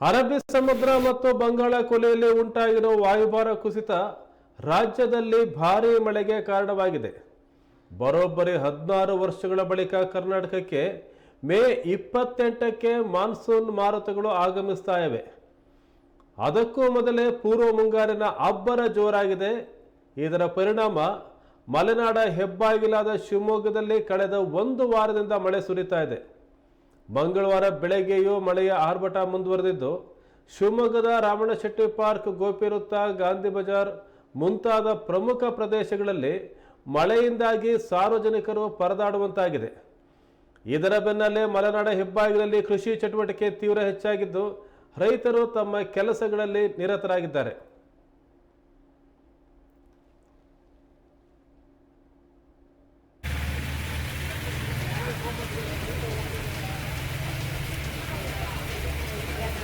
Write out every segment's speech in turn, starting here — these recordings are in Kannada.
ಅರಬ್ಬಿ ಸಮುದ್ರ ಮತ್ತು ಬಂಗಾಳ ಕೊಲೆಯಲ್ಲಿ ಉಂಟಾಗಿರೋ ವಾಯುಭಾರ ಕುಸಿತ ರಾಜ್ಯದಲ್ಲಿ ಭಾರೀ ಮಳೆಗೆ ಕಾರಣವಾಗಿದೆ. ಬರೋಬ್ಬರಿ ಹದಿನಾರು ವರ್ಷಗಳ ಬಳಿಕ ಕರ್ನಾಟಕಕ್ಕೆ ಮೇ ಇಪ್ಪತ್ತೆಂಟಕ್ಕೆ ಮಾನ್ಸೂನ್ ಮಾರುತಗಳು ಆಗಮಿಸ್ತಾ ಇವೆ ಅದಕ್ಕೂ ಮೊದಲೇ ಪೂರ್ವ ಮುಂಗಾರಿನ ಅಬ್ಬರ ಜೋರಾಗಿದೆ. ಇದರ ಪರಿಣಾಮ ಮಲೆನಾಡ ಹೆಬ್ಬಾಗಿಲಾದ ಶಿವಮೊಗ್ಗದಲ್ಲಿ ಕಳೆದ ಒಂದು ವಾರದಿಂದ ಮಳೆ ಸುರಿತಾ ಇದೆ. ಮಂಗಳವಾರ ಬೆಳಗ್ಗೆಯೂ ಮಳೆಯ ಆರ್ಭಟ ಮುಂದುವರೆದಿದ್ದು, ಶಿವಮೊಗ್ಗದ ರಾಮಣ್ಣಶೆಟ್ಟಿ ಪಾರ್ಕ್ ಗೋಪಿ ವೃತ್ತ ಗಾಂಧಿ ಬಜಾರ್ ಮುಂತಾದ ಪ್ರಮುಖ ಪ್ರದೇಶಗಳಲ್ಲಿ ಮಳೆಯಿಂದಾಗಿ ಸಾರ್ವಜನಿಕರು ಪರದಾಡುವಂತಾಗಿದೆ. ಇದರ ಬೆನ್ನಲ್ಲೇ ಮಲೆನಾಡ ಹೆಬ್ಬಾಗಿಲಲ್ಲಿ ಕೃಷಿ ಚಟುವಟಿಕೆ ತೀವ್ರ ಹೆಚ್ಚಾಗಿದ್ದು, ರೈತರು ತಮ್ಮ ಕೆಲಸಗಳಲ್ಲಿ ನಿರತರಾಗಿದ್ದಾರೆ.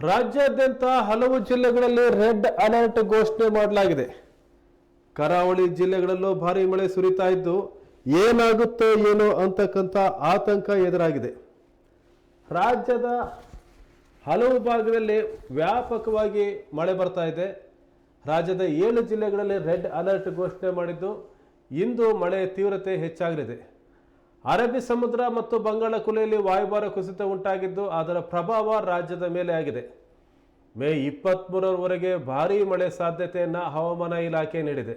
ರಾಜ್ಯಾದ್ಯಂತ ಹಲವು ಜಿಲ್ಲೆಗಳಲ್ಲಿ ರೆಡ್ ಅಲರ್ಟ್ ಘೋಷಣೆ ಮಾಡಲಾಗಿದೆ. ಕರಾವಳಿ ಜಿಲ್ಲೆಗಳಲ್ಲೂ ಭಾರಿ ಮಳೆ ಸುರಿತಾ ಇದ್ದು ಏನಾಗುತ್ತೋ, ಏನೋ ಅಂತಕ್ಕಂಥ ಆತಂಕ ಎದುರಾಗಿದೆ. ರಾಜ್ಯದ ಹಲವು ಭಾಗದಲ್ಲಿ ವ್ಯಾಪಕವಾಗಿ ಮಳೆ ಬರ್ತಾ ಇದೆ. ರಾಜ್ಯದ ಏಳು ಜಿಲ್ಲೆಗಳಲ್ಲಿ ರೆಡ್ ಅಲರ್ಟ್ ಘೋಷಣೆ ಮಾಡಿದ್ದು ಇಂದು ಮಳೆ ತೀವ್ರತೆ ಹೆಚ್ಚಾಗಲಿದೆ. ಅರಬ್ಬಿ ಸಮುದ್ರ ಮತ್ತು ಬಂಗಾಳ ಕುಲೆಯಲ್ಲಿ ವಾಯುಭಾರ ಕುಸಿತ ಉಂಟಾಗಿದ್ದು ಅದರ ಪ್ರಭಾವ ರಾಜ್ಯದ ಮೇಲೆ ಆಗಿದೆ. ಮೇ ಇಪ್ಪತ್ತ್ಮೂರರವರೆಗೆ ಭಾರೀ ಮಳೆ ಸಾಧ್ಯತೆಯನ್ನು ಹವಾಮಾನ ಇಲಾಖೆ ನೀಡಿದೆ.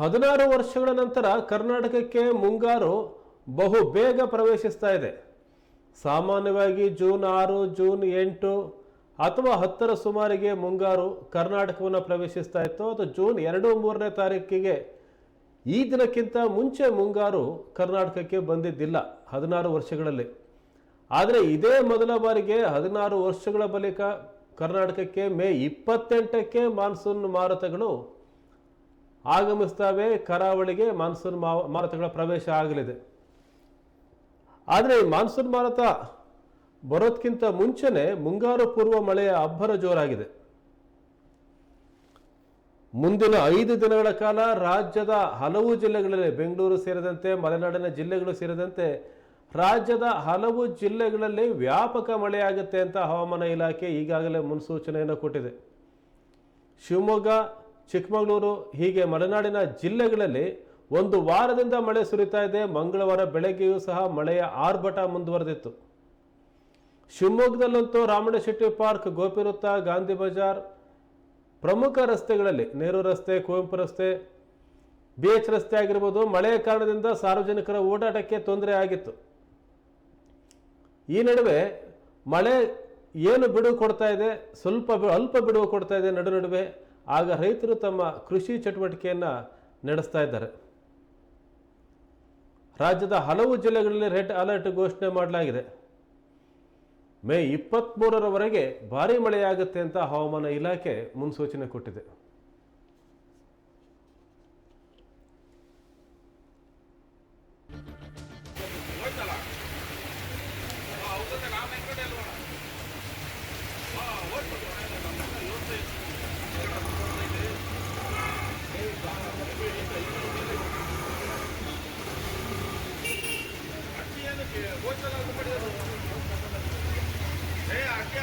ಹದಿನಾರು ವರ್ಷಗಳ ನಂತರ ಕರ್ನಾಟಕಕ್ಕೆ ಮುಂಗಾರು ಬಹು ಬೇಗ ಪ್ರವೇಶಿಸ್ತಾ ಇದೆ. ಸಾಮಾನ್ಯವಾಗಿ ಜೂನ್ ಆರು, ಜೂನ್ ಎಂಟು ಅಥವಾ ಹತ್ತರ ಸುಮಾರಿಗೆ ಮುಂಗಾರು ಕರ್ನಾಟಕವನ್ನು ಪ್ರವೇಶಿಸ್ತಾ ಇತ್ತು. ಅದು ಜೂನ್ ಎರಡು, ಮೂರನೇ ತಾರೀಕಿಗೆ ಈ ದಿನಕ್ಕಿಂತ ಮುಂಚೆ ಮುಂಗಾರು ಕರ್ನಾಟಕಕ್ಕೆ ಬಂದಿದ್ದಿಲ್ಲ ಹದಿನಾರು ವರ್ಷಗಳಲ್ಲಿ. ಆದರೆ ಇದೇ ಮೊದಲ ಬಾರಿಗೆ ಹದಿನಾರು ವರ್ಷಗಳ ಬಳಿಕ ಕರ್ನಾಟಕಕ್ಕೆ ಮೇ ಇಪ್ಪತ್ತೆಂಟಕ್ಕೆ ಮಾನ್ಸೂನ್ ಮಾರುತಗಳು ಆಗಮಿಸ್ತವೆ ಕರಾವಳಿಗೆ ಮಾನ್ಸೂನ್ ಮಾರುತಗಳ ಪ್ರವೇಶ ಆಗಲಿದೆ. ಆದರೆ ಈ ಮಾನ್ಸೂನ್ ಮಾರುತ ಬರೋದಕ್ಕಿಂತ ಮುಂಚೆನೆ ಮುಂಗಾರು ಪೂರ್ವ ಮಳೆಯ ಅಬ್ಬರ ಜೋರಾಗಿದೆ. ಮುಂದಿನ ಐದು ದಿನಗಳ ಕಾಲ ರಾಜ್ಯದ ಹಲವು ಜಿಲ್ಲೆಗಳಲ್ಲಿ ಬೆಂಗಳೂರು ಸೇರಿದಂತೆ ಮಲೆನಾಡಿನ ಜಿಲ್ಲೆಗಳು ಸೇರಿದಂತೆ ರಾಜ್ಯದ ಹಲವು ಜಿಲ್ಲೆಗಳಲ್ಲಿ ವ್ಯಾಪಕ ಮಳೆಯಾಗುತ್ತೆ ಅಂತ ಹವಾಮಾನ ಇಲಾಖೆ ಈಗಾಗಲೇ ಮುನ್ಸೂಚನೆಯನ್ನು ಕೊಟ್ಟಿದೆ. ಶಿವಮೊಗ್ಗ ಚಿಕ್ಕಮಗಳೂರು, ಹೀಗೆ ಮಲೆನಾಡಿನ ಜಿಲ್ಲೆಗಳಲ್ಲಿ ಒಂದು ವಾರದಿಂದ ಮಳೆ ಸುರಿತಾ ಇದೆ. ಮಂಗಳವಾರ ಬೆಳಗ್ಗೆಯೂ ಸಹ ಮಳೆಯ ಆರ್ಭಟ ಮುಂದುವರೆದಿತ್ತು. ಶಿವಮೊಗ್ಗದಲ್ಲಂತೂ ರಾಮಣ್ಣಶೆಟ್ಟಿ ಪಾರ್ಕ್ ಗೋಪಿ ವೃತ್ತ ಗಾಂಧಿ ಬಜಾರ್, ಪ್ರಮುಖ ರಸ್ತೆಗಳಲ್ಲಿ, ನೆಹರು ರಸ್ತೆ, ಕುವೆಂಪು ರಸ್ತೆ, ಬಿ ರಸ್ತೆ ಆಗಿರ್ಬೋದು, ಮಳೆಯ ಕಾರಣದಿಂದ ಸಾರ್ವಜನಿಕರ ಓಡಾಟಕ್ಕೆ ತೊಂದರೆ ಆಗಿತ್ತು. ಈ ನಡುವೆ ಮಳೆ ಏನು ಬಿಡುವು ಕೊಡ್ತಾ ಇದೆ, ಸ್ವಲ್ಪ ಅಲ್ಪ ಬಿಡುವು ಕೊಡ್ತಾ ಇದೆ. ನಡು ನಡುವೆ ಆಗ ರೈತರು ತಮ್ಮ ಕೃಷಿ ಚಟುವಟಿಕೆಯನ್ನು ನಡೆಸ್ತಾ ಇದ್ದಾರೆ. ರಾಜ್ಯದ ಹಲವು ಜಿಲ್ಲೆಗಳಲ್ಲಿ ರೆಡ್ ಅಲರ್ಟ್ ಘೋಷಣೆ ಮಾಡಲಾಗಿದೆ. ಮೇ ಇಪ್ಪತ್ತ್ಮೂರರವರೆಗೆ ಭಾರಿ ಮಳೆಯಾಗುತ್ತೆ ಅಂತ ಹವಾಮಾನ ಇಲಾಖೆ ಮುನ್ಸೂಚನೆ ಕೊಟ್ಟಿದೆ.